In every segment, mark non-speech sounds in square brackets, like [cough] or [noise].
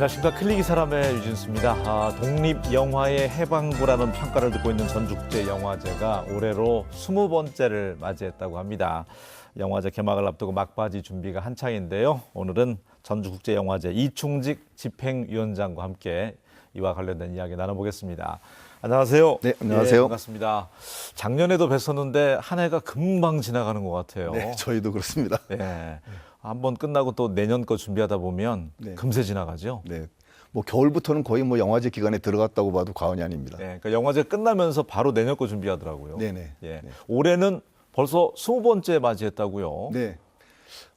안녕하십니까 클릭이 사람의 유진수입니다. 아, 독립 영화의 해방구라는 평가를 듣고 있는 전국제 영화제가 올해로 20번째를 맞이했다고 합니다. 영화제 개막을 앞두고 막바지 준비가 한창인데요. 오늘은 전주국제 영화제 이충직 집행위원장과 함께 이와 관련된 이야기 나눠보겠습니다. 안녕하세요. 네, 안녕하세요. 반갑습니다. 작년에도 뵀었는데 한 해가 금방 지나가는 것 같아요. 네, 저희도 그렇습니다. 예. 한번 끝나고 또 내년 거 준비하다 보면 네. 금세 지나가죠. 네. 뭐 겨울부터는 거의 뭐 영화제 기간에 들어갔다고 봐도 과언이 아닙니다. 네, 그러니까 영화제 끝나면서 바로 내년 거 준비하더라고요. 네네. 예. 네. 올해는 벌써 20번째 맞이했다고요. 네.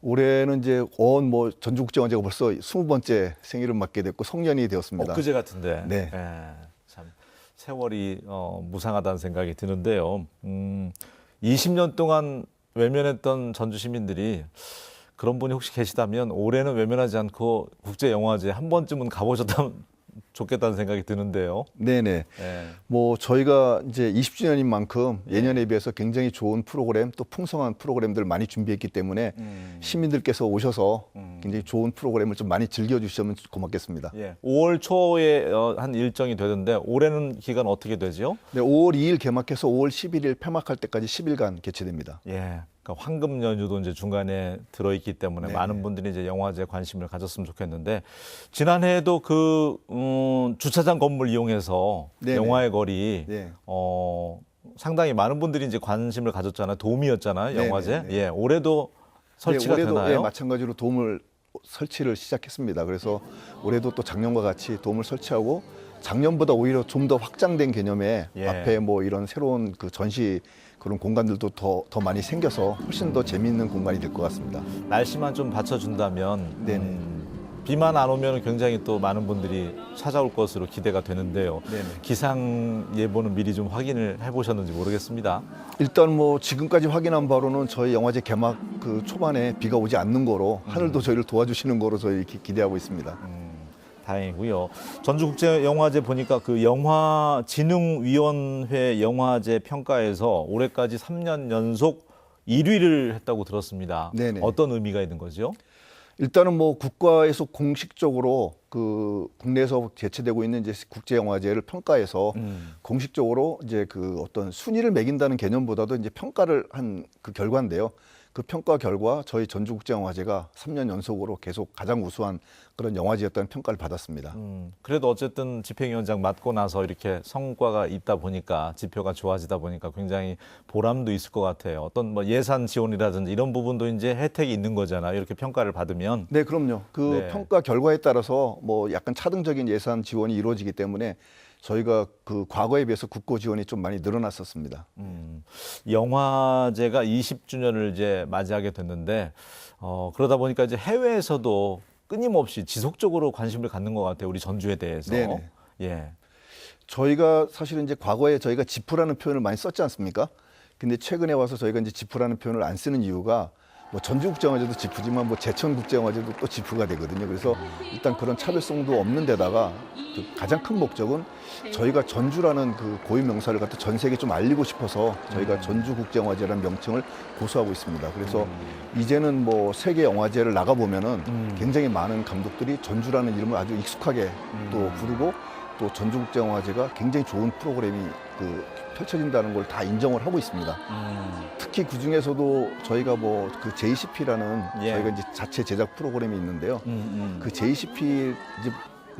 올해는 이제 온 뭐 전주국제영화제가 벌써 20번째 생일을 맞게 됐고 성년이 되었습니다. 엊그제 같은데. 네. 예, 참 세월이 어, 무상하다는 생각이 드는데요. 음, 20년 동안 외면했던 전주 시민들이 그런 분이 혹시 계시다면 올해는 외면하지 않고 국제 영화제 한 번쯤은 가보셨다면 [laughs] 좋겠다는 생각이 드는데요. 네네. 예. 뭐 저희가 이제 20주년인 만큼 예년에 비해서 굉장히 좋은 프로그램 또 풍성한 프로그램들 많이 준비했기 때문에 음. 시민들께서 오셔서 음. 굉장히 좋은 프로그램을 좀 많이 즐겨주시면 고맙겠습니다. 예. 5월 초에 어, 한 일정이 되던데 올해는 기간 어떻게 되죠? 네, 5월 2일 개막해서 5월 11일 폐막할 때까지 10일간 개최됩니다. 예. 그러니까 황금 연휴도 이제 중간에 들어있기 때문에 네. 많은 분들이 이제 영화제에 관심을 가졌으면 좋겠는데 지난해에도 그 음, 주차장 건물 이용해서 네네. 영화의 거리 네. 어, 상당히 많은 분들이 이제 관심을 가졌잖아요. 도움이었잖아요. 네네, 영화제. 네. 예. 올해도 설치가 네, 올해도 되나요? 예, 마찬가지로 도움을 설치를 시작했습니다. 그래서 올해도 또 작년과 같이 도움을 설치하고 작년보다 오히려 좀 더 확장된 개념의 예. 앞에 뭐 이런 새로운 그 전시 그런 공간들도 더, 더 많이 생겨서 훨씬 더 재미있는 공간이 될 것 같습니다. 날씨만 좀 받쳐준다면 네네. 음, 비만 안 오면 굉장히 또 많은 분들이 찾아올 것으로 기대가 되는데요. 네네. 기상 예보는 미리 좀 확인을 해보셨는지 모르겠습니다. 일단 뭐 지금까지 확인한 바로는 저희 영화제 개막 그 초반에 비가 오지 않는 거로 하늘도 저희를 도와주시는 거로 저희 기, 기대하고 있습니다. 음, 다행이고요. 전주국제영화제 보니까 그 영화진흥위원회 영화제 평가에서 올해까지 3년 연속 1위를 했다고 들었습니다. 네네. 어떤 의미가 있는 거죠? 일단은 뭐 국가에서 공식적으로 그 국내에서 개최되고 있는 이제 국제 영화제를 평가해서 음. 공식적으로 이제 그 어떤 순위를 매긴다는 개념보다도 이제 평가를 한 그 결과인데요. 그 평가 결과 저희 전주국제영화제가 3년 연속으로 계속 가장 우수한 그런 영화제였다는 평가를 받았습니다. 음, 그래도 어쨌든 집행위원장 맡고 나서 이렇게 성과가 있다 보니까 지표가 좋아지다 보니까 굉장히 보람도 있을 것 같아요. 어떤 뭐 예산 지원이라든지 이런 부분도 이제 혜택이 있는 거잖아요. 이렇게 평가를 받으면. 네, 그럼요. 그 네. 평가 결과에 따라서 뭐 약간 차등적인 예산 지원이 이루어지기 때문에 저희가 그 과거에 비해서 국고 지원이 좀 많이 늘어났었습니다. 음, 영화제가 20주년을 이제 맞이하게 됐는데 어, 그러다 보니까 이제 해외에서도 끊임없이 지속적으로 관심을 갖는 것 같아요. 우리 전주에 대해서. 네네. 예. 저희가 사실은 이제 과거에 저희가 지프라는 표현을 많이 썼지 않습니까? 근데 최근에 와서 저희가 이제 지프라는 표현을 안 쓰는 이유가 뭐 전주국제영화제도 지프지만 뭐 제천국제영화제도 또 지프가 되거든요. 그래서 일단 그런 차별성도 없는 데다가 그 가장 큰 목적은 저희가 전주라는 그 고유 명사를 갖다 전 세계에 좀 알리고 싶어서 저희가 전주국제영화제라는 명칭을 고수하고 있습니다. 그래서 이제는 뭐 세계 영화제를 나가 보면은 음. 굉장히 많은 감독들이 전주라는 이름을 아주 익숙하게 또 부르고 또 전주국제영화제가 굉장히 좋은 프로그램이 그 펼쳐진다는 걸 다 인정을 하고 있습니다. 음, 특히 그 중에서도 저희가 뭐 그 JCP라는 예. 저희가 이제 자체 제작 프로그램이 있는데요. 음, 음. 그 JCP를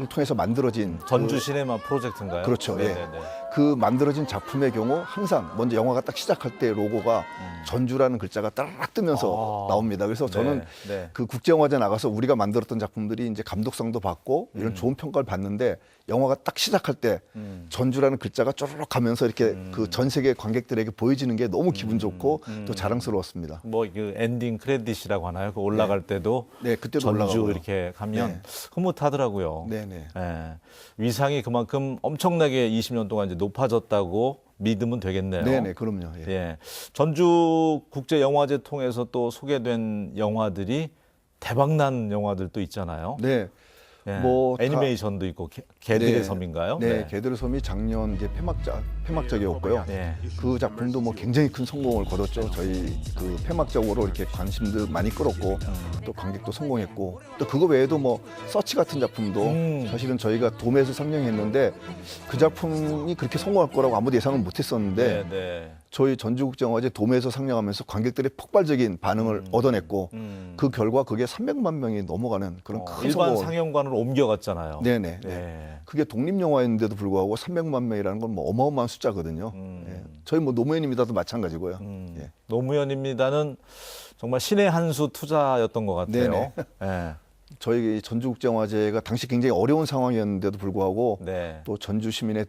통해서 만들어진 전주 그, 시네마 프로젝트인가요? 그렇죠, 예. 네네네. 그 만들어진 작품의 경우 항상 먼저 영화가 딱 시작할 때 로고가 음. 전주라는 글자가 따락 뜨면서 아. 나옵니다. 그래서 저는 네, 네. 그 국제영화제 나가서 우리가 만들었던 작품들이 이제 감독상도 받고 이런 음. 좋은 평가를 받는데 영화가 딱 시작할 때 음. 전주라는 글자가 쪼르륵 가면서 이렇게 그전 세계 관객들에게 보여지는 게 너무 기분 좋고 음. 또 자랑스러웠습니다. 뭐 그 엔딩 크레딧이라고 하나요? 그 올라갈 때도 네, 그때도 전주 올라가고요. 이렇게 가면 네. 흐뭇하더라고요. 네네. 예. 위상이 그만큼 엄청나게 20년 동안 이제 높아졌다고 믿으면 되겠네요. 네네, 그럼요. 예. 예. 전주 국제 영화제 통해서 또 소개된 영화들이 대박난 영화들도 있잖아요. 네. 예. 뭐 다- 애니메이션도 있고 개, 개들의 네. 섬인가요? 네, 개들의 섬이 작년 이제 폐막작 폐막작이었고요. 네. 그 작품도 뭐 굉장히 큰 성공을 거뒀죠. 저희 그 폐막작으로 이렇게 관심도 많이 끌었고 또 관객도 성공했고 또 그거 외에도 뭐 서치 같은 작품도 음. 사실은 저희가 돔에서 상영했는데 그 작품이 그렇게 성공할 거라고 아무도 예상은 못했었는데 네, 네. 저희 전주국제영화제 돔에서 상영하면서 관객들의 폭발적인 반응을 얻어냈고 음. 그 결과 그게 300만 명이 넘어가는 그런 어, 큰 일반 성공을 상영관으로 옮겨갔잖아요. 네네. 네. 네. 그게 독립 영화였는데도 불구하고 300만 명이라는 건 뭐 어마어마한 숫자거든요. 음. 예. 저희 뭐 노무현입니다도 마찬가지고요. 음. 예. 노무현입니다는 정말 신의 한 수 투자였던 것 같아요. 네네. 네. 저희 전주국제영화제가 당시 굉장히 어려운 상황이었는데도 불구하고 네. 또 전주 시민의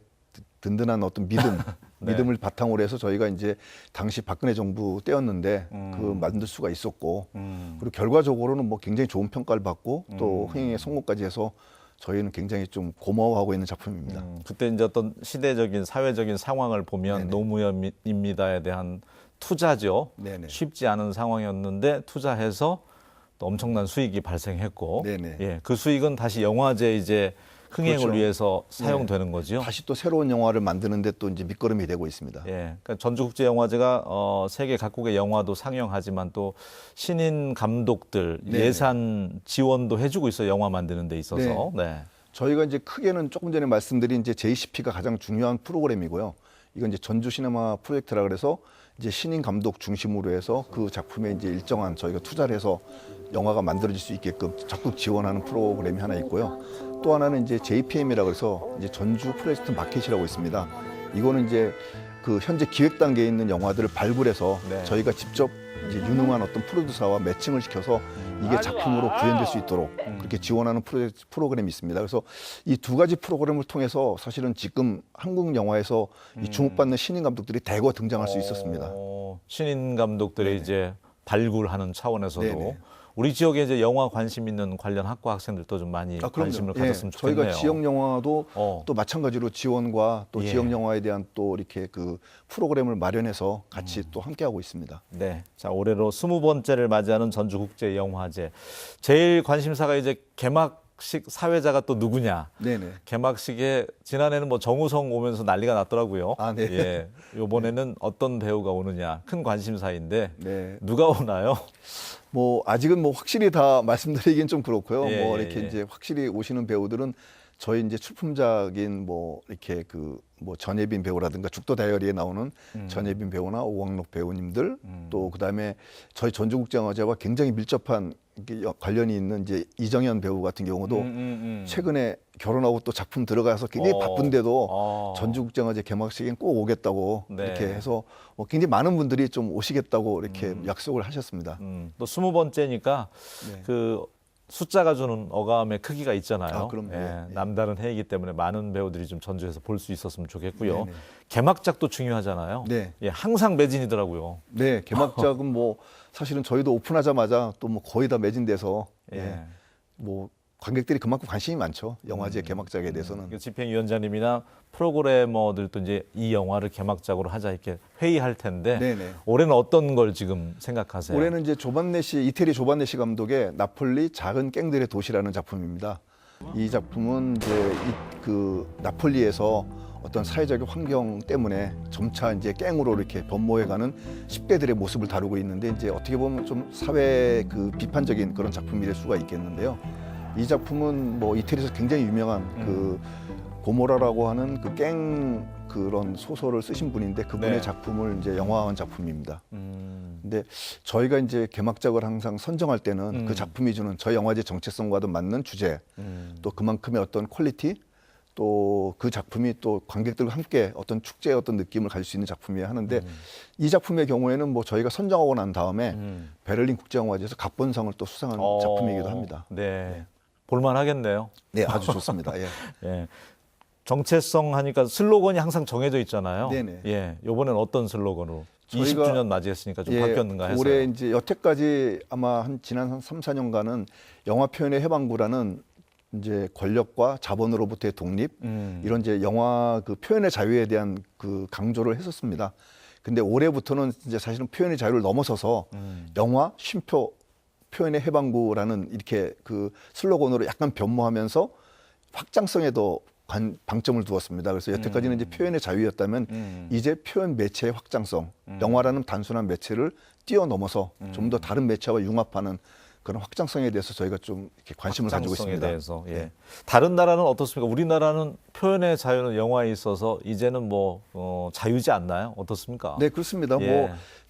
든든한 어떤 믿음, [laughs] 네. 믿음을 바탕으로 해서 저희가 이제 당시 박근혜 정부 때였는데 음. 그 만들 수가 있었고 음. 그리고 결과적으로는 뭐 굉장히 좋은 평가를 받고 또 흥행에 성공까지 해서 저희는 굉장히 좀 고마워하고 있는 작품입니다. 음, 그때 이제 어떤 시대적인 사회적인 상황을 보면 네네. 노무현입니다에 대한 투자죠. 네네. 쉽지 않은 상황이었는데 투자해서 또 엄청난 수익이 발생했고, 네네. 예, 그 수익은 다시 영화제 이제 흥행을 그렇죠. 위해서 사용되는 거죠. 다시 또 새로운 영화를 만드는데 또 이제 밑거름이 되고 있습니다. 예, 그러니까 전주국제영화제가 어, 세계 각국의 영화도 상영하지만 또 신인 감독들 네네. 예산 지원도 해주고 있어 요 영화 만드는 데 있어서. 네. 저희가 이제 크게는 조금 전에 말씀드린 이제 JCP가 가장 중요한 프로그램이고요. 이건 이제 전주 시네마 프로젝트라 그래서 이제 신인 감독 중심으로 해서 그 작품에 이제 일정한 저희가 투자를 해서 영화가 만들어질 수 있게끔 적극 지원하는 프로그램이 하나 있고요. 또 하나는 이제 JPM이라 그래서 이제 전주 프로젝트 마켓이라고 있습니다. 이거는 이제 그 현재 기획 단계에 있는 영화들을 발굴해서 네. 저희가 직접 이제 유능한 어떤 프로듀서와 매칭을 시켜서 이게 작품으로 구현될 수 있도록 그렇게 지원하는 프로, 프로그램이 있습니다. 그래서 이 두 가지 프로그램을 통해서 사실은 지금 한국 영화에서 이 주목받는 신인 감독들이 대거 등장할 수 있었습니다. 어, 신인 감독들의 이제 발굴하는 차원에서도 네네. 우리 지역에 이제 영화 관심 있는 관련 학과 학생들도 좀 많이 아. 관심을 예, 가졌으면 좋겠네요. 저희가 지역 영화도 어. 또 마찬가지로 지원과 또 예. 지역 영화에 대한 또 이렇게 그 프로그램을 마련해서 같이 음. 또 함께 하고 있습니다. 네. 자, 올해로 스무 번째를 맞이하는 전주국제영화제. 제일 관심사가 이제 개막 식 사회자가 또 누구냐. 네네. 개막식에 지난해는 뭐 정우성 오면서 난리가 났더라고요. 아, 네. 예. 요번에는 어떤 배우가 오느냐 큰 관심사인데 네. 누가 오나요? 뭐 아직은 뭐 확실히 다 말씀드리긴 좀 그렇고요. 예, 뭐 예, 이렇게 예. 이제 확실히 오시는 배우들은 저희 이제 출품작인 뭐 이렇게 그 뭐 전예빈 배우라든가 죽도 다이어리에 나오는 음. 전예빈 배우나 오광록 배우님들 또 그다음에 저희 전주국제영화제와 굉장히 밀접한 관련이 있는 이제 이정현 배우 같은 경우도 음, 음, 음. 최근에 결혼하고 또 작품 들어가서 굉장히 어. 바쁜데도 어. 전주국제영화제 개막식엔 꼭 오겠다고 네. 이렇게 해서 뭐 굉장히 많은 분들이 좀 오시겠다고 이렇게 약속을 하셨습니다. 음, 또 스무 번째니까 네. 그 숫자가 주는 어감의 크기가 있잖아요. 아, 그럼요. 예, 예. 남다른 해이기 때문에 많은 배우들이 좀 전주에서 볼 수 있었으면 좋겠고요. 네네. 개막작도 중요하잖아요. 네. 예, 항상 매진이더라고요. 네, 개막작은 뭐 [laughs] 사실은 저희도 오픈하자마자 또 뭐 거의 다 매진돼서 예. 예. 뭐 관객들이 그만큼 관심이 많죠. 영화제 개막작에 대해서는. 그 집행위원장님이나 프로그래머들도 이제 이 영화를 개막작으로 하자 이렇게 회의할 텐데 네네. 올해는 어떤 걸 지금 생각하세요? 올해는 이제 조반네 씨 이태리 조반네 씨 감독의 나폴리 작은 갱들의 도시라는 작품입니다. 이 작품은 이제 이 그 나폴리에서 어떤 사회적 환경 때문에 점차 이제 갱으로 이렇게 변모해가는 10대들의 모습을 다루고 있는데 이제 어떻게 보면 좀 사회 그 비판적인 그런 작품이 될 수가 있겠는데요. 이 작품은 뭐 이태리에서 굉장히 유명한 그 고모라라고 하는 그갱 그런 소설을 쓰신 분인데 그분의 네. 작품을 이제 영화화한 작품입니다. 음, 근데 저희가 이제 개막작을 항상 선정할 때는 음. 그 작품이 주는 저희 영화제 정체성과도 맞는 주제, 음. 또 그만큼의 어떤 퀄리티, 또 그 작품이 또 관객들과 함께 어떤 축제의 어떤 느낌을 가질 수 있는 작품이어야 하는데 이 작품의 경우에는 뭐 저희가 선정하고 난 다음에 음. 베를린 국제영화제에서 각본상을 또 수상한 어, 작품이기도 합니다. 네. 볼만 하겠네요. 네, 아주 좋습니다. 예. [laughs] 예. 정체성 하니까 슬로건이 항상 정해져 있잖아요. 네네. 예. 요번엔 어떤 슬로건으로? 저희가- 20주년 맞이했으니까 좀 예, 바뀌었는가 해서. 올해 이제 여태까지 아마 한 지난 한 3, 4년간은 영화 표현의 해방구라는 이제 권력과 자본으로부터의 독립 음. 이런 이제 영화 그 표현의 자유에 대한 그 강조를 했었습니다. 근데 올해부터는 이제 사실은 표현의 자유를 넘어서서 음. 영화 쉼표 표현의 해방구라는 이렇게 그 슬로건으로 약간 변모하면서 확장성에도 관- 방점을 두었습니다. 그래서 여태까지는 이제 표현의 자유였다면 음. 이제 표현 매체의 확장성, 영화라는 단순한 매체를 뛰어넘어서 좀 더 다른 매체와 융합하는 그런 확장성에 대해서 저희가 좀 이렇게 관심을 가지고 있습니다. 대해서 예. 네. 다른 나라는 어떻습니까? 우리나라는 표현의 자유는 영화에 있어서 이제는 뭐 어, 자유지 않나요? 어떻습니까? 네, 그렇습니다. 예.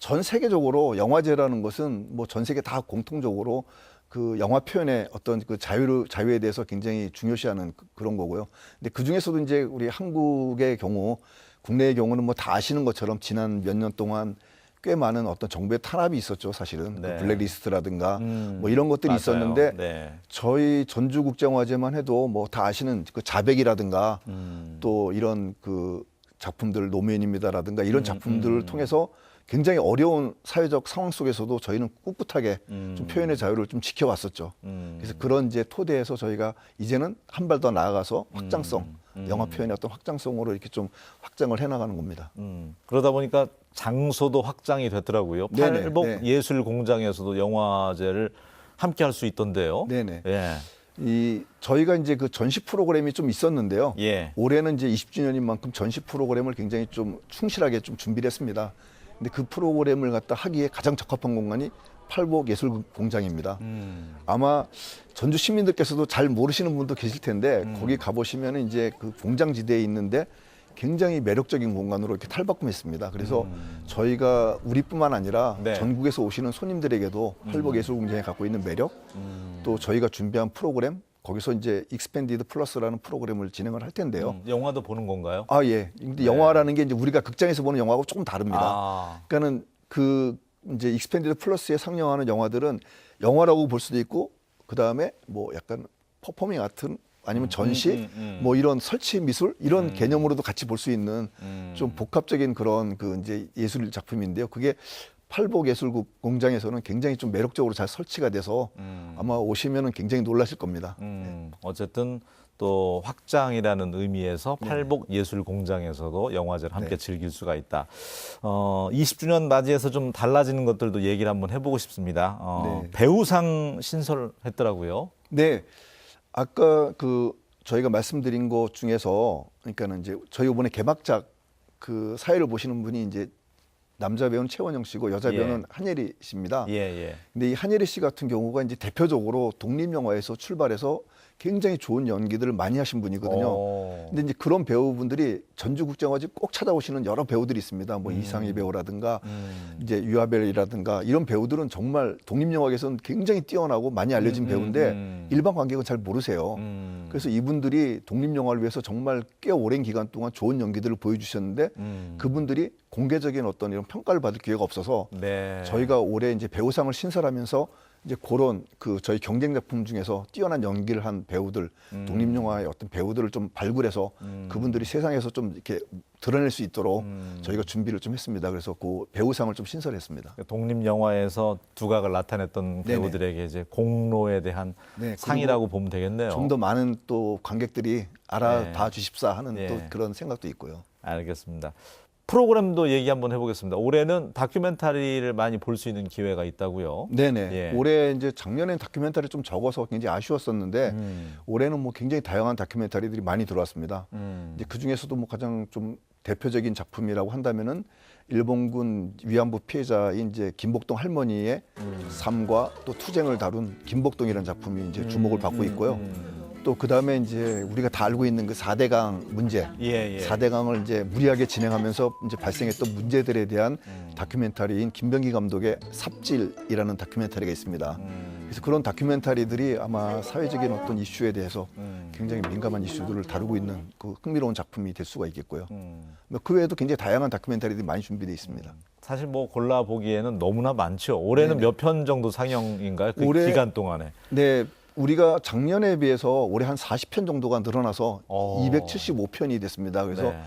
뭐전 세계적으로 영화제라는 것은 뭐 전 세계 다 공통적으로 그 영화 표현의 어떤 그 자유를 자유에 대해서 굉장히 중요시하는 그- 그런 거고요. 근데 그 중에서도 이제 우리 한국의 경우 국내의 경우는 뭐 다 아시는 것처럼 지난 몇 년 동안 꽤 많은 어떤 정부의 탄압이 있었죠, 사실은. 네. 그 블랙리스트라든가 음, 뭐 이런 것들이 맞아요. 있었는데 네. 저희 전주국제영화제만 해도 뭐 다 아시는 그 자백이라든가 음. 또 이런 그 작품들 노무현입니다라든가 이런 음, 작품들을 음. 통해서 굉장히 어려운 사회적 상황 속에서도 저희는 꿋꿋하게 음. 좀 표현의 자유를 좀 지켜왔었죠. 음. 그래서 그런 이제 토대에서 저희가 이제는 한 발 더 나아가서 확장성, 음. 영화 표현의 어떤 확장성으로 이렇게 좀 확장을 해나가는 겁니다. 음, 그러다 보니까 장소도 확장이 됐더라고요. 네네, 팔복 네. 예술 공장에서도 영화제를 함께 할 수 있던데요. 네네. 예. 이 저희가 이제 그 전시 프로그램이 좀 있었는데요. 예. 올해는 이제 20주년인 만큼 전시 프로그램을 굉장히 좀 충실하게 좀 준비를 했습니다. 근데 그 프로그램을 갖다 하기에 가장 적합한 공간이 팔복 예술 공장입니다. 음. 아마 전주 시민들께서도 잘 모르시는 분도 계실 텐데 음. 거기 가보시면 이제 그 공장 지대에 있는데 굉장히 매력적인 공간으로 이렇게 탈바꿈했습니다. 그래서 저희가 우리뿐만 아니라 음. 네. 전국에서 오시는 손님들에게도 팔복 예술 공장이 갖고 있는 매력, 음. 또 저희가 준비한 프로그램 거기서 이제 익스펜디드 플러스라는 프로그램을 진행을 할 텐데요. 음, 영화도 보는 건가요? 아 예. 근데 네. 영화라는 게 이제 우리가 극장에서 보는 영화하고 조금 다릅니다. 아. 그러니까는 그 이제 익스펜디드 플러스에 상영하는 영화들은 영화라고 볼 수도 있고 그 다음에 뭐 약간 퍼포밍 아트 아니면 전시 음, 음. 뭐 이런 설치 미술 이런 개념으로도 같이 볼 수 있는 음. 좀 복합적인 그런 그 이제 예술 작품인데요. 그게 팔복 예술 공장에서는 굉장히 좀 매력적으로 잘 설치가 돼서 음. 아마 오시면은 굉장히 놀라실 겁니다. 음, 어쨌든 또 확장이라는 의미에서 팔복 예술 공장에서도 영화제를 함께 네. 즐길 수가 있다. 어, 20주년 맞이해서 좀 달라지는 것들도 얘기를 한번 해보고 싶습니다. 어, 네. 배우상 신설했더라고요. 네. 아까 그 저희가 말씀드린 것 중에서 그러니까는 이제 저희 이번에 개막작 그 사회를 보시는 분이 이제 남자 배우는 최원영 씨고 여자 예. 배우는 한예리 씨입니다. 예, 예. 근데 이 한예리 씨 같은 경우가 이제 대표적으로 독립 영화에서 출발해서 굉장히 좋은 연기들을 많이 하신 분이거든요. 어. 근데 이제 그런 배우분들이 전주국제영화제 꼭 찾아오시는 여러 배우들이 있습니다. 뭐 이상희 배우라든가 음. 이제 유아벨이라든가 이런 배우들은 정말 독립 영화계에서는 굉장히 뛰어나고 많이 알려진 음, 배우인데 음. 일반 관객은 잘 모르세요. 음. 그래서 이분들이 독립영화를 위해서 정말 꽤 오랜 기간 동안 좋은 연기들을 보여주셨는데 음. 그분들이 공개적인 어떤 이런 평가를 받을 기회가 없어서 네. 저희가 올해 이제 배우상을 신설하면서 이제 그런 그 저희 경쟁 작품 중에서 뛰어난 연기를 한 배우들 음. 독립 영화의 어떤 배우들을 좀 발굴해서 음. 그분들이 세상에서 좀 이렇게 드러낼 수 있도록 음. 저희가 준비를 좀 했습니다. 그래서 그 배우상을 좀 신설했습니다. 독립 영화에서 두각을 나타냈던 네네. 배우들에게 이제 공로에 대한 네, 상이라고 보면 되겠네요. 좀 더 많은 또 관객들이 알아봐 주십사 하는 네. 또 그런 생각도 있고요. 알겠습니다. 프로그램도 얘기 한번 해보겠습니다. 올해는 다큐멘터리를 많이 볼 수 있는 기회가 있다고요. 네네. 예. 올해 이제 작년엔 다큐멘터리 좀 적어서 굉장히 아쉬웠었는데 음. 올해는 뭐 굉장히 다양한 다큐멘터리들이 많이 들어왔습니다. 음. 이제 그 중에서도 뭐 가장 좀 대표적인 작품이라고 한다면은 일본군 위안부 피해자인 이제 김복동 할머니의 음. 삶과 또 투쟁을 다룬 김복동이라는 작품이 이제 주목을 받고 있고요. 음. 또 그다음에 이제 우리가 다 알고 있는 그 4대강 문제 예, 예. 사 4대강을 이제 무리하게 진행하면서 이제 발생했던 문제들에 대한 음. 다큐멘터리인 김병기 감독의 삽질이라는 다큐멘터리가 있습니다. 음. 그래서 그런 다큐멘터리들이 아마 사회적인 어떤 이슈에 대해서 음. 굉장히 민감한 이슈들을 다루고 있는 그 흥미로운 작품이 될 수가 있겠고요. 음. 뭐그 외에도 굉장히 다양한 다큐멘터리들이 많이 준비되어 있습니다. 사실 뭐 골라 보기에는 너무나 많죠. 올해는 몇 편 정도 상영인가요? 그 올해- 기간 동안에. 네, 우리가 작년에 비해서 올해 한 40편 정도가 늘어나서 어. 275편이 됐습니다. 그래서 네.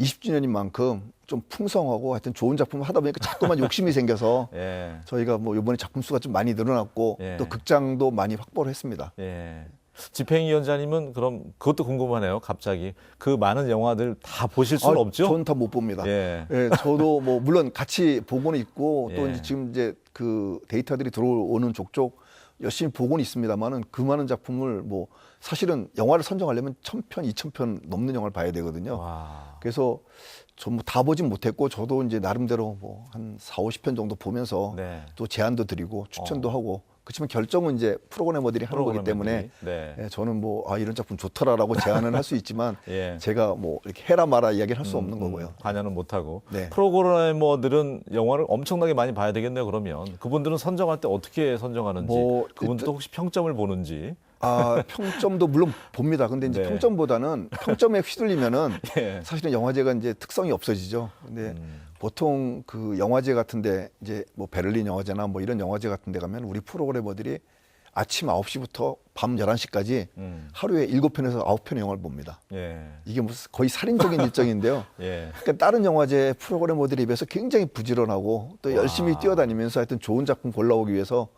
20주년인 만큼 좀 풍성하고 하여튼 좋은 작품을 하다 보니까 자꾸만 욕심이 생겨서 [laughs] 예. 저희가 뭐 이번에 작품 수가 좀 많이 늘어났고 예. 또 극장도 많이 확보를 했습니다. 예. 집행위원장님은 그럼 그것도 궁금하네요. 갑자기 그 많은 영화들 다 보실 수는 없죠? 저는 다 못 봅니다. 예. 예, 저도 뭐 물론 같이 보고는 있고 또 예. 이제 지금 이제 그 데이터들이 들어오는 족족 열심히 보고는 있습니다만은 그 많은 작품을 뭐 사실은 영화를 선정하려면 천 편, 이천 편 넘는 영화를 봐야 되거든요. 와. 그래서 전다 보진 못했고 저도 이제 나름대로 뭐 한 4, 50편 정도 보면서 네. 또 제안도 드리고 추천도 하고 그렇지만 결정은 이제 프로그래머들이 하는 거기 때문에 네. 예, 저는 뭐 아 이런 작품 좋더라라고 제안은 할 수 있지만 [laughs] 예. 제가 뭐 이렇게 해라 마라 이야기를 할 수 없는 음, 거고요. 관여는 못하고 네. 프로그래머들은 영화를 엄청나게 많이 봐야 되겠네요. 그러면 그분들은 선정할 때 어떻게 선정하는지 뭐 그분들도 혹시 평점을 보는지 아 평점도 물론 봅니다. 근데 이제 네. 평점보다는 평점에 휘둘리면은 [laughs] 예. 사실은 영화제가 이제 특성이 없어지죠. 근데 음. 보통 그 영화제 같은데 이제 뭐 베를린 영화제나 뭐 이런 영화제 같은데 가면 우리 프로그래머들이 아침 9시부터 밤 11시까지 음. 하루에 7편에서 9편의 영화를 봅니다. 예. 이게 무슨 거의 살인적인 [laughs] 일정인데요. 예. 그러니까 다른 영화제 프로그래머들에 비해서 굉장히 부지런하고 또 열심히 와. 뛰어다니면서 하여튼 좋은 작품 골라오기 위해서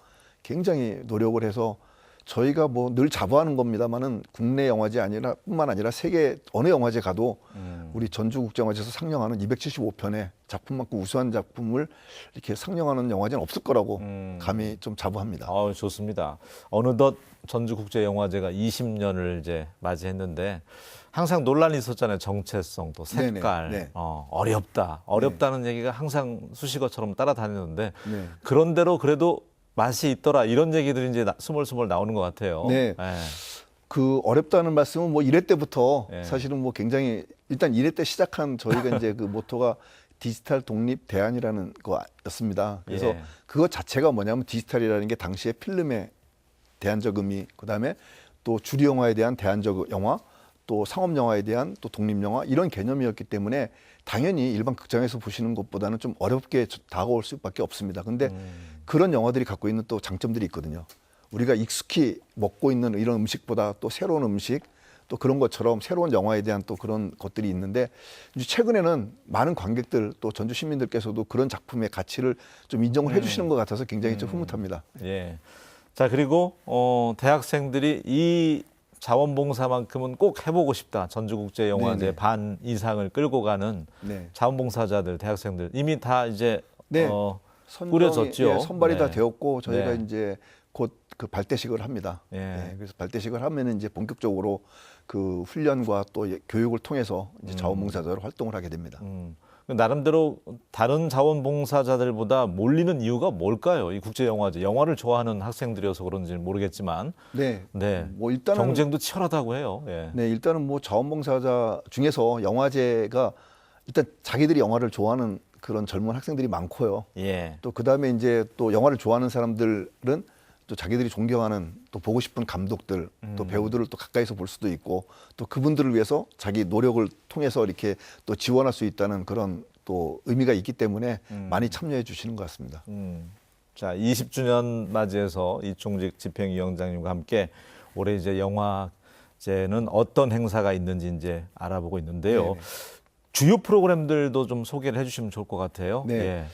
굉장히 노력을 해서 저희가 뭐 늘 자부하는 겁니다만은 국내 영화제 아니라 뿐만 아니라 세계 어느 영화제 가도 음. 우리 전주국제영화제에서 상영하는 275편의 작품 많고 우수한 작품을 이렇게 상영하는 영화제는 없을 거라고 음. 감히 좀 자부합니다. 아, 좋습니다. 어느덧 전주국제영화제가 20년을 이제 맞이했는데 항상 논란이 있었잖아요. 정체성, 또 색깔, 네네, 네. 어, 어렵다. 어렵다는 얘기가 항상 수식어처럼 따라다녔는데 네. 그런대로 그래도 맛이 있더라 이런 얘기들이 이제 나- 스멀스멀 나오는 것 같아요. 네. 예. 그 어렵다는 말씀은 뭐 1회 때부터 예. 사실은 뭐 굉장히 일단 1회 때 시작한 저희가 이제 그 모토가 디지털 독립 대안이라는 거였습니다. 그래서 예. 그것 자체가 뭐냐면 디지털이라는 게 당시에 필름의 대안적 의미, 그다음에 또 주류 영화에 대한 대안적 영화, 또 상업 영화에 대한 또 독립 영화 이런 개념이었기 때문에 당연히 일반 극장에서 보시는 것보다는 좀 어렵게 다가올 수밖에 없습니다. 근데 그런 영화들이 갖고 있는 또 장점들이 있거든요. 우리가 익숙히 먹고 있는 이런 음식보다 또 새로운 음식 또 그런 것처럼 새로운 영화에 대한 또 그런 것들이 있는데 이제 최근에는 많은 관객들 또 전주 시민들께서도 그런 작품의 가치를 좀 인정을 해주시는 것 같아서 굉장히 좀 흐뭇합니다. 예. 자 그리고 어, 대학생들이 이 자원봉사만큼은 꼭 해보고 싶다. 전주국제영화제 네네. 반 이상을 끌고 가는 네. 자원봉사자들, 대학생들 이미 다 이제 네. 어, 선정이- 꾸려졌죠. 예, 선발이 다 네. 되었고 저희가 네. 이제 곧 그 발대식을 합니다. 예. 예, 그래서 발대식을 하면은 이제 본격적으로 그 훈련과 또 예, 교육을 통해서 이제 자원봉사자로 활동을 하게 됩니다. 음, 나름대로 다른 자원봉사자들보다 몰리는 이유가 뭘까요? 이 국제영화제 영화를 좋아하는 학생들이어서 그런지는 모르겠지만 네. 네. 뭐 일단은 경쟁도 치열하다고 해요. 예. 네, 일단은 뭐 자원봉사자 중에서 영화제가 일단 자기들이 영화를 좋아하는 그런 젊은 학생들이 많고요. 예. 또 그 다음에 이제 또 영화를 좋아하는 사람들은 또 자기들이 존경하는 또 보고 싶은 감독들 또 음. 배우들을 또 가까이서 볼 수도 있고 또 그분들을 위해서 자기 노력을 통해서 이렇게 또 지원할 수 있다는 그런 또 의미가 있기 때문에 많이 참여해 주시는 것 같습니다. 음. 자, 20주년 맞이해서 이충직 집행위원장님과 함께 올해 이제 영화제는 어떤 행사가 있는지 이제 알아보고 있는데요. 네네. 주요 프로그램들도 좀 소개를 해주시면 좋을 것 같아요. 네. 예.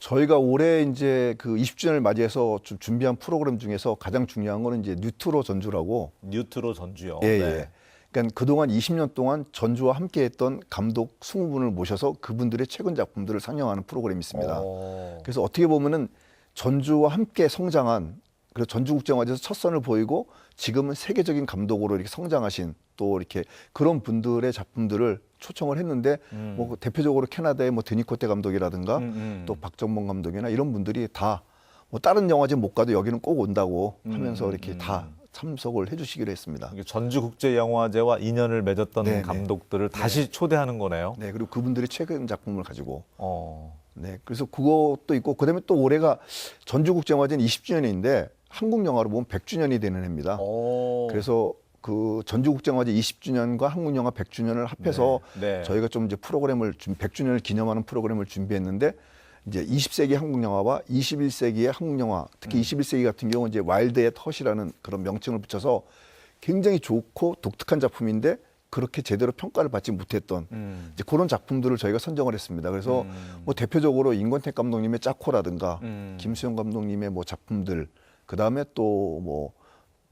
저희가 올해 이제 그 20주년을 맞이해서 좀 준비한 프로그램 중에서 가장 중요한 거는 이제 뉴트로 전주라고 뉴트로 전주요. 예, 네. 예. 그러니까 그동안 20년 동안 전주와 함께 했던 감독 20분을 모셔서 그분들의 최근 작품들을 상영하는 프로그램이 있습니다. 어. 그래서 어떻게 보면은 전주와 함께 성장한 그래서 전주국제영화제에서 첫 선을 보이고 지금은 세계적인 감독으로 이렇게 성장하신 또 이렇게 그런 분들의 작품들을 초청을 했는데 뭐 대표적으로 캐나다의 뭐 드니코테 감독이라든가 음, 음. 또 박정범 감독이나 이런 분들이 다 뭐 다른 영화제 못 가도 여기는 꼭 온다고 하면서 음, 이렇게 음. 다 참석을 해주시기로 했습니다. 전주국제영화제와 인연을 맺었던 네네. 감독들을 다시 초대하는 거네요. 네 그리고 그분들의 최근 작품을 가지고 어. 네 그래서 그것도 있고 그다음에 또 올해가 전주국제영화제는 20주년인데 한국 영화로 보면 100주년이 되는 해입니다. 어. 그래서 그 전주국제영화제 20주년과 한국영화 100주년을 합해서 네, 네. 저희가 좀 이제 프로그램을 준 100주년을 기념하는 프로그램을 준비했는데 이제 20세기 한국 영화와 21세기의 한국 영화, 특히 음. 21세기 같은 경우 는 이제 와일드 앳 헛이라는 그런 명칭을 붙여서 굉장히 좋고 독특한 작품인데 그렇게 제대로 평가를 받지 못했던 음. 이제 그런 작품들을 저희가 선정을 했습니다. 그래서 뭐 대표적으로 임권택 감독님의 짜코라든가 음. 김수영 감독님의 뭐 작품들 그 다음에 또 뭐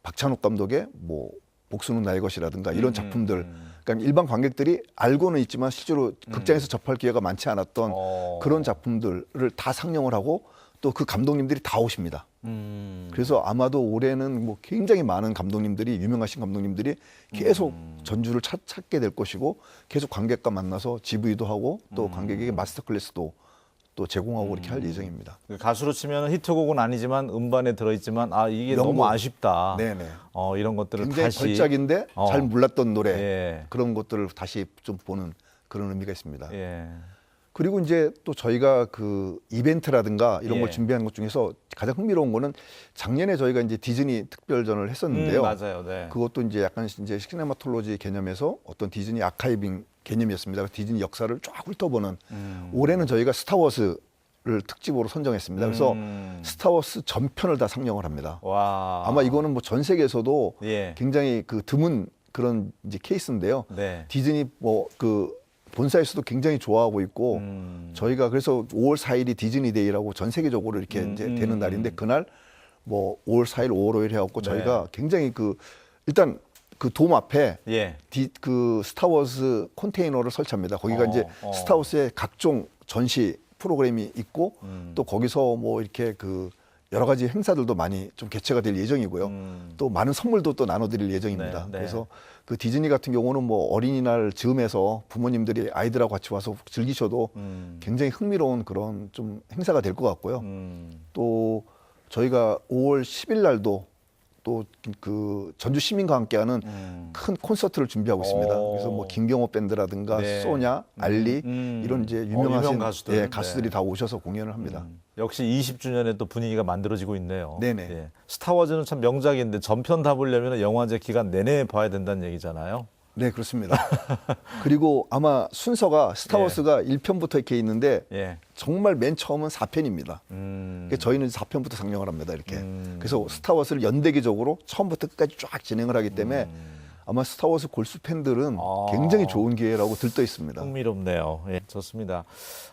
박찬욱 감독의 뭐 복수는 나의 것이라든가 이런 음, 작품들. 음. 그러니까 일반 관객들이 알고는 있지만 실제로 극장에서 접할 기회가 많지 않았던 어. 그런 작품들을 다 상영을 하고 또 그 감독님들이 다 오십니다. 음. 그래서 아마도 올해는 뭐 굉장히 많은 감독님들이 유명하신 감독님들이 계속 음. 전주를 찾, 찾게 될 것이고 계속 관객과 만나서 GV도 하고 또 음. 관객에게 마스터 클래스도 또 제공하고 이렇게 할 예정입니다. 그 가수로 치면 히트곡은 아니지만 음반에 들어있지만 아 이게 명곡. 너무 아쉽다. 네네. 어 이런 것들을 굉장히 다시 걸작인데 어. 잘 몰랐던 노래 예. 그런 것들을 다시 좀 보는 그런 의미가 있습니다. 예. 그리고 이제 또 저희가 그 이벤트라든가 이런 예. 걸 준비한 것 중에서 가장 흥미로운 거는 작년에 저희가 이제 디즈니 특별전을 했었는데요. 음, 맞아요. 네. 그것도 이제 약간 이제 시네마톨로지 개념에서 어떤 디즈니 아카이빙 개념이었습니다. 디즈니 역사를 쫙 훑어보는 음. 올해는 저희가 스타워즈를 특집으로 선정했습니다. 그래서 음. 스타워즈 전편을 다 상영을 합니다. 와. 아마 이거는 뭐 전 세계에서도 예. 굉장히 그 드문 그런 이제 케이스인데요. 네. 디즈니 뭐그 본사에서도 굉장히 좋아하고 있고 음. 저희가 그래서 5월 4일이 디즈니 데이라고 전 세계적으로 이렇게 음, 이제 음. 되는 날인데 그날 뭐 5월 4일, 5월 5일 해갖고 네. 저희가 굉장히 그 일단 그 돔 앞에 예. 디, 그 스타워즈 컨테이너를 설치합니다. 거기가 어, 이제 어. 스타워즈의 각종 전시 프로그램이 있고 음. 또 거기서 뭐 이렇게 그 여러 가지 행사들도 많이 좀 개최가 될 예정이고요. 음. 또 많은 선물도 또 나눠드릴 예정입니다. 네, 네. 그래서 그 디즈니 같은 경우는 뭐 어린이날 즈음에서 부모님들이 아이들하고 같이 와서 즐기셔도 음. 굉장히 흥미로운 그런 좀 행사가 될 것 같고요. 음. 또 저희가 5월 10일 날도 또 그 전주 시민과 함께하는 음. 큰 콘서트를 준비하고 있습니다. 오. 그래서 뭐 김경호 밴드라든가 네. 소냐, 알리 음. 이런 이제 어, 유명하신 유명 가수들. 예, 가수들이 네. 다 오셔서 공연을 합니다. 음. 역시 20주년에 또 분위기가 만들어지고 있네요. 네네. 예. 스타워즈는 참 명작인데 전편 다 보려면 영화제 기간 내내 봐야 된다는 얘기잖아요. 네, 그렇습니다. [laughs] 그리고 아마 순서가 스타워즈가 1편부터 이렇게 있는데 예. 정말 맨 처음은 4편입니다. 음. 그러니까 저희는 4편부터 상영을 합니다. 이렇게. 음. 그래서 스타워즈를 연대기적으로 처음부터 끝까지 쫙 진행을 하기 때문에 음. 아마 스타워즈 골수 팬들은 아. 굉장히 좋은 기회라고 들떠 있습니다. 흥미롭네요. 예, 좋습니다.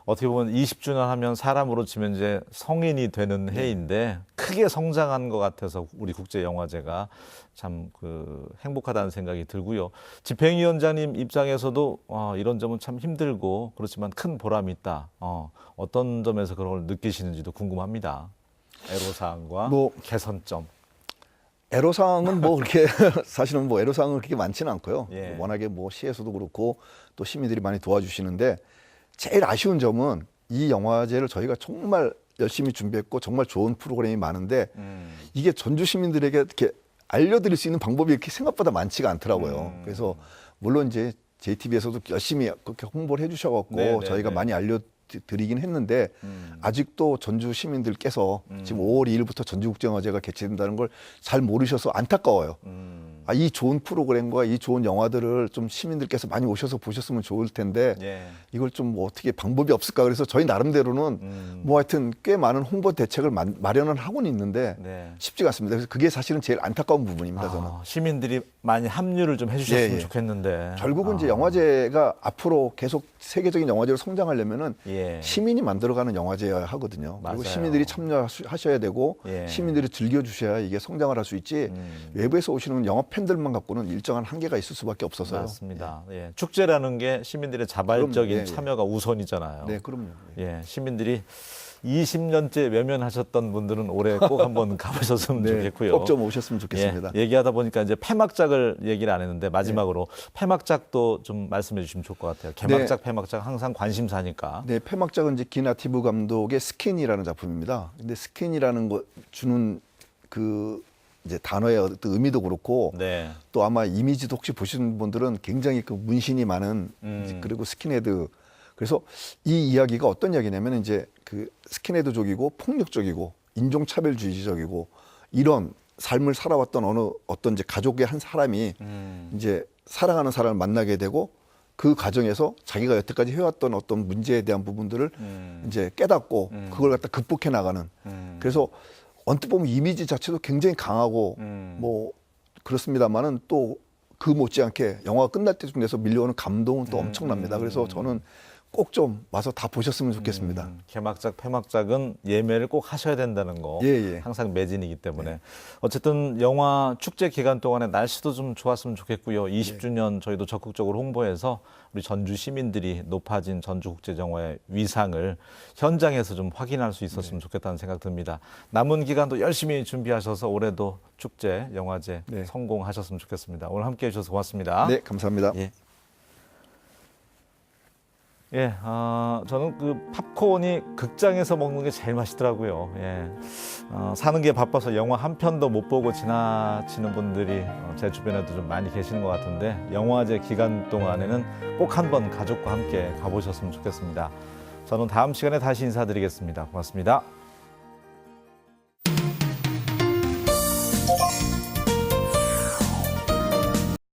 어떻게 보면 20주년 하면 사람으로 치면 이제 성인이 되는 네. 해인데 크게 성장한 것 같아서 우리 국제 영화제가 참 그 행복하다는 생각이 들고요. 집행위원장님 입장에서도 아, 이런 점은 참 힘들고 그렇지만 큰 보람이 있다. 어, 어떤 점에서 그런 걸 느끼시는지도 궁금합니다. 애로사항과 뭐 개선점. 애로사항은 뭐 그렇게 [laughs] 사실은 뭐 애로사항은 그렇게 많지는 않고요. 예. 워낙에 뭐 시에서도 그렇고 또 시민들이 많이 도와주시는데 제일 아쉬운 점은 이 영화제를 저희가 정말 열심히 준비했고 정말 좋은 프로그램이 많은데 음. 이게 전주 시민들에게 이렇게 알려드릴 수 있는 방법이 이렇게 생각보다 많지가 않더라고요. 음. 그래서 물론 이제 JTB에서도 열심히 그렇게 홍보를 해주셔갖고 네, 네, 저희가 네. 많이 알려드리긴 했는데 음. 아직도 전주 시민들께서 음. 지금 5월 2일부터 전주국제영화제가 개최된다는 걸 잘 모르셔서 안타까워요. 음. 아, 이 좋은 프로그램과 이 좋은 영화들을 좀 시민들께서 많이 오셔서 보셨으면 좋을 텐데 예. 이걸 좀 뭐 어떻게 방법이 없을까 그래서 저희 나름대로는 음. 뭐 하여튼 꽤 많은 홍보 대책을 마, 마련을 하고는 있는데 네. 쉽지가 않습니다. 그래서 그게 사실은 제일 안타까운 부분입니다. 저는. 아, 시민들이 많이 합류를 좀 해주셨으면 예, 예. 좋겠는데. 결국은 이제 아. 영화제가 앞으로 계속 세계적인 영화제로 성장하려면은 예. 시민이 만들어가는 영화제여야 하거든요. 맞아요. 그리고 시민들이 참여하셔야 되고 예. 시민들이 즐겨주셔야 이게 성장을 할 수 있지 음. 외부에서 오시는 영화 팬들만 갖고는 일정한 한계가 있을 수밖에 없어서요. 맞습니다. 예. 축제라는 게 시민들의 자발적인 그럼요. 예, 예. 참여가 우선이잖아요. 네, 그럼요. 예. 예, 시민들이 20년째 외면하셨던 분들은 올해 꼭 한번 [laughs] 가보셨으면 네, 좋겠고요. 꼭 좀 오셨으면 좋겠습니다. 예, 얘기하다 보니까 이제 폐막작을 얘기를 안 했는데 마지막으로 폐막작도 좀 말씀해 주시면 좋을 것 같아요. 개막작, 폐막작 항상 관심사니까. 네, 폐막작은 이제 기나티브 감독의 스킨이라는 작품입니다. 근데 스킨이라는 거 주는 그 이제 단어의 어떤 의미도 그렇고 네. 또 아마 이미지도 혹시 보신 분들은 굉장히 그 문신이 많은 음. 그리고 스킨헤드 그래서 이 이야기가 어떤 이야기냐면 이제 그 스킨헤드족이고 폭력적이고 인종차별주의적이고 이런 삶을 살아왔던 어느 어떤 이제 가족의 한 사람이 음. 이제 사랑하는 사람을 만나게 되고 그 과정에서 자기가 여태까지 해왔던 어떤 문제에 대한 부분들을 음. 이제 깨닫고 음. 그걸 갖다 극복해 나가는 음. 그래서 언뜻 보면 이미지 자체도 굉장히 강하고 음. 뭐 그렇습니다만은 또 그 못지않게 영화가 끝날 때쯤 돼서 밀려오는 감동은 또 음, 엄청납니다. 음, 그래서 음. 저는 꼭 좀 와서 다 보셨으면 좋겠습니다. 음, 개막작, 폐막작은 예매를 꼭 하셔야 된다는 거. 예, 예. 항상 매진이기 때문에. 어쨌든 영화 축제 기간 동안에 날씨도 좀 좋았으면 좋겠고요. 20주년 저희도 적극적으로 홍보해서 우리 전주 시민들이 높아진 전주국제영화의 위상을 현장에서 좀 확인할 수 있었으면 좋겠다는 생각 듭니다. 남은 기간도 열심히 준비하셔서 올해도 축제, 영화제 네. 성공하셨으면 좋겠습니다. 오늘 함께 해주셔서 고맙습니다. 네, 감사합니다. 예. 예, 아, 저는 그 팝콘이 극장에서 먹는 게 제일 맛있더라고요. 예. 어, 사는 게 바빠서 영화 한 편도 못 보고 지나치는 분들이 어, 제 주변에도 좀 많이 계시는 것 같은데 영화제 기간 동안에는 꼭 한번 가족과 함께 가보셨으면 좋겠습니다. 저는 다음 시간에 다시 인사드리겠습니다. 고맙습니다.